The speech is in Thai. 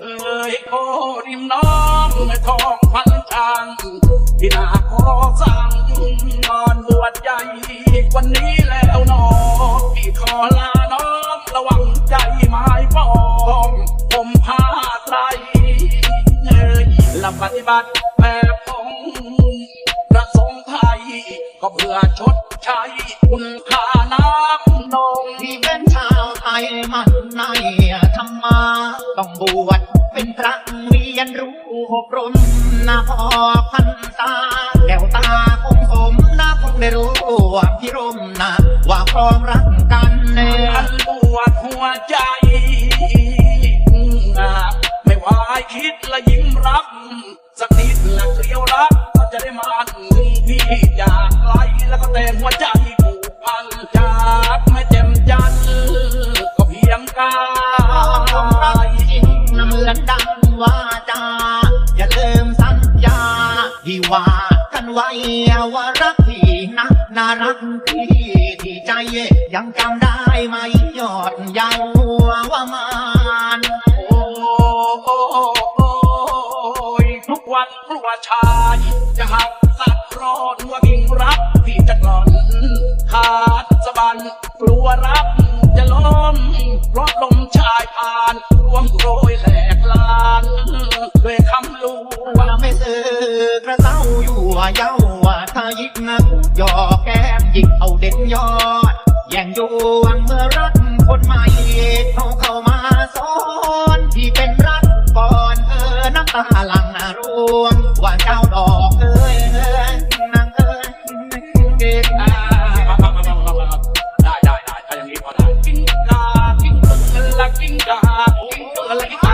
เออโคริมน้ำไม่ทองพันช่างที่นาขอสั่งก่อนบวชใหญ่วันนี้แล้วน้องพี่ขอลาน้องระวังใจไม้ปองผมผ้าไตรเอ้ยและปฏิบัติแบบของพระสงฆ์ไทย ก็เพื่อชดใช้คุณค่าน้ำ วชเป็นพระเรียนรู้อบรมนาพอพันตาแก้วตาคงสมนาคงได้รู้ว่าพิรมนะว่าครองรักกันเน่อันปวดหัวใจไม่ว่าคิดและยิ้มรับ สักนิดละเกลียวรักก็จะได้มันพี่อยา ว่ากันไว้ว่ารักพี่นะน่ารักพี่ที่ใจยังจำได้ไหมยอดเยาวว่ามานโอ้โอ้โอ้โอ้ยทุกวันกลัวชายจะหักสัตว์รอดว่าบิ่งรักพี่จะ เย้าว่าถ้ายิกนะยอแก้มยิกเอาเด็ดยอด แย่งอยู่วังเมื่อรักคนใหม่เขาเข้ามาสอนที่เป็นรักก่อนเออน้ำตาหลังร่วงว่าเจ้าดอกเอ้ยเอ้ยนางเอ้ยเก่งอ่าได้ได้ได้ถ้าอย่างนี้พอได้กิ้งกากิ้งกะละกิ้งกากิ้งกะละกิ้งกากิ้งอะไรเล่าเด็กจิ้งจกพบตุ๊กแกก็มา